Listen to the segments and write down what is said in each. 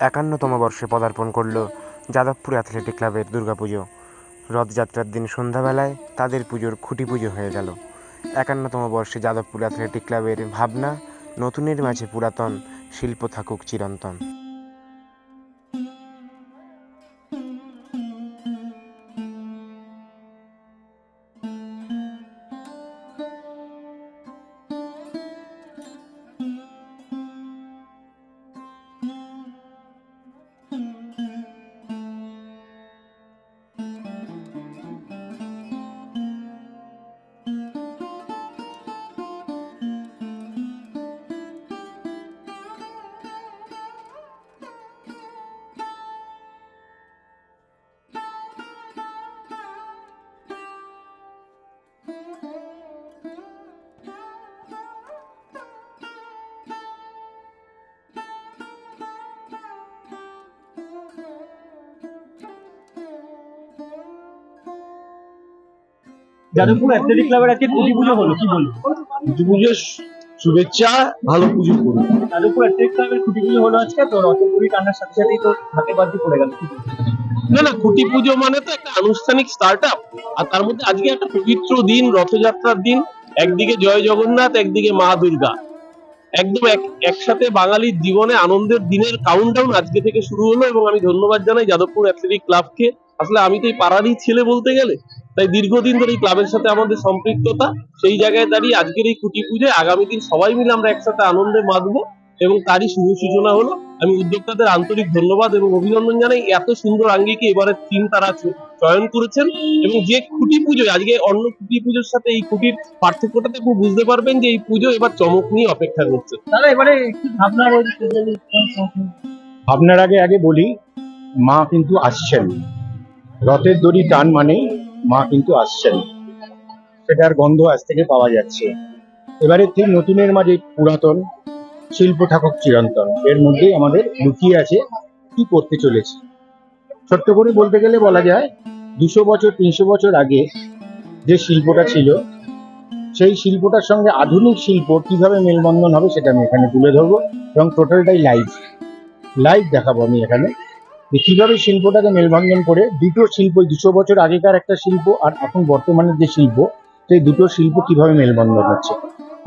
একান্নতম বর্ষে পদার্পণ করল যাদবপুর অ্যাথলেটিক ক্লাবের দুর্গাপুজো। রথযাত্রার দিন সন্ধ্যাবেলায় তাদের পুজোর খুঁটি পুজো হয়ে গেল। একান্নতম বর্ষে যাদবপুর অ্যাথলেটিক ক্লাবের ভাবনা নতুনের মাঝে পুরাতন, শিল্প থাকুক চিরন্তন। যাদবপুর অ্যাথলেটিক ক্লাবের আজকে কুটি পুজো হলো কি বলব? পুজো পুজোর শুভেচ্ছা ভালো পুজো করুন। যাদবপুর অ্যাথলেটিক ক্লাবের কুটি পুজো হলো আজকে তো টান্নার সাথে সাথেই তো হাতে বাজি পড়ে গেল না না খুঁটি পুজো মানে তো একটা আনুষ্ঠানিক স্টার্ট আপ আর তার মধ্যে আজকে একটা পবিত্র দিন রথযাত্রার দিন। একদিকে জয় জগন্নাথ একদিকে মা দুর্গা। একদম এক- একসাথে বাঙালির জীবনে আনন্দের দিনের কাউন্টডাউন আজকে থেকে শুরু হলো এবং আমি ধন্যবাদ জানাই যাদবপুর অ্যাথলেটিক ক্লাবকে আসলে আমি তো এই পাড়ারই ছেলে বলতে গেলে তাই দীর্ঘদিন ধরে এই ক্লাবের সাথে আমাদের সম্পৃক্ততা সেই জায়গায় দাঁড়িয়ে আজকের এই কুটি পুজোয় আগামী দিন সবাই মিলে আমরা একসাথে আনন্দে মাতবো এবং তারই শুভ সূচনা হলো। আমি উদ্যোক্তাদের আন্তরিক ধন্যবাদ এবং অভিনন্দন জানাই এত সুন্দর আঙ্গিকে এবারে থিম তারা চয়ন করেছেন এবং যে খুঁটি পুজো আজকে অন্য খুঁটি পুজোর সাথে এই খুঁটির পার্থক্যটাতে খুব বুঝতে পারবেন যে এই পুজো এবার চমক নিয়ে অপেক্ষা করছে। দাদা এবারে আপনার আগে আগে বলি মা কিন্তু আসছেন। রথের দড়ি টান মানেই মা কিন্তু আসছেন। সেটার গন্ধ আজ থেকে পাওয়া যাচ্ছে। এবারে ঠিক নতুনের মাঝে পুরাতন শিল্প থাকুক চিরন্তন। এর মধ্যেই আমাদের লুকিয়ে আছে কি করতে চলেছে। ছোট্ট করে বলতে গেলে বলা যায়, দুশো বছর, তিনশো বছর আগে যে শিল্পটা ছিল, সেই শিল্পটার সঙ্গে আধুনিক শিল্প কীভাবে মেলবন্ধন হবে সেটা আমি এখানে তুলে ধরবো এবং টোটালটাই লাইভ লাইভ দেখাবো আমি এখানে। কীভাবে শিল্পটাকে মেলবন্ধন করে দুটো শিল্প দুশো বছর আগেকার একটা শিল্প আর এখন বর্তমানের যে শিল্প সেই দুটো শিল্প কীভাবে মেলবন্ধন হচ্ছে?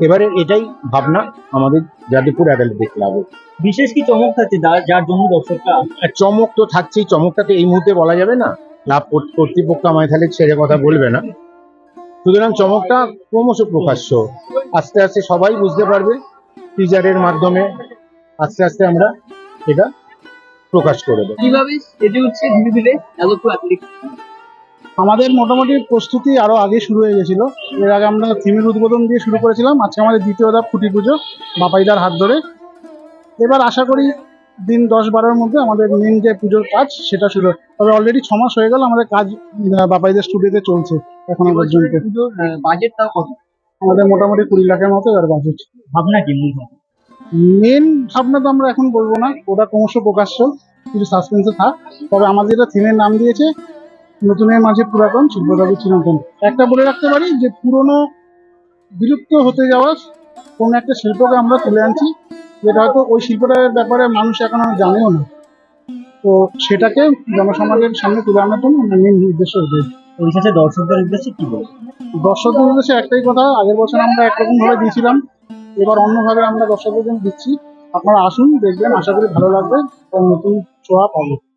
এবারে এটাই ভাবনা আমাদের যাদবপুর অ্যাথলেটিক ক্লাবের বিশেষ কি চমক থাকছে যার জন্য দর্শকরা চমক তো থাকছেই চমকটা তো এই মুহূর্তে বলা যাবে না। ক্লাব কর্ত- কর্তৃপক্ষ আমায় তাহলে ছেড়ে কথা বলবে না। সুতরাং চমকটা ক্রমশ প্রকাশ্য। আস্তে আস্তে সবাই বুঝতে পারবে টিজারের মাধ্যমে আস্তে আস্তে আমরা এটা প্রকাশ করে দেবো কীভাবে সেজে উঠছে ধীরে ধীরে যাদবপুর আমাদের মোটামুটি প্রস্তুতি আরও আগে শুরু হয়ে গেছিল। এর আগে আমরা থিমের উদ্বোধন দিয়ে শুরু করেছিলাম। আজকে আমাদের দ্বিতীয় ধাপ খুঁটি পুজো বাপাইদার হাত ধরে। এবার আশা করি দিন দশ বারোর মধ্যে আমাদের মেন যে পুজোর কাজ সেটা শুরু। তবে অলরেডি ছ মাস হয়ে গেল আমাদের কাজ বাপাইদের স্টুডিওতে চলছে এখনও পর্যন্ত পুজোর বাজেট তাও কত? আমাদের মোটামুটি কুড়ি লাখের মতো এবার বাজেট ভাবনা কি মূল ভাবনা? মেন ভাবনা তো আমরা এখন বলব না ওটা ক্রমশ প্রকাশ্য কিছু সাসপেন্সে থাক। তবে আমাদের যেটা থিমের নাম দিয়েছে নতুনের মাঝে পুরাতন শিল্পদাবি চিরন্তন। একটা বলে রাখতে পারি যে পুরনো বিলুপ্ত হতে যাওয়া কোনো একটা শিল্পকে আমরা তুলে আনছি যেটা হয়তো ওই শিল্পটার ব্যাপারে মানুষ এখনও জানেও না। তো সেটাকে জনসমাজের সামনে তুলে আনার জন্য মেন উদ্দেশ্য পরিশেষে দর্শকদের উদ্দেশ্যে কি বলব? দর্শকদের উদ্দেশ্যে একটাই কথা আগের বছর আমরা একরকম ভাবে দিয়েছিলাম। এবার অন্যভাবে আমরা দর্শকদের দিচ্ছি। আপনারা আসুন, দেখবেন, আশা করি ভালো লাগবে। এবং নতুন ছোঁয়া পাবো।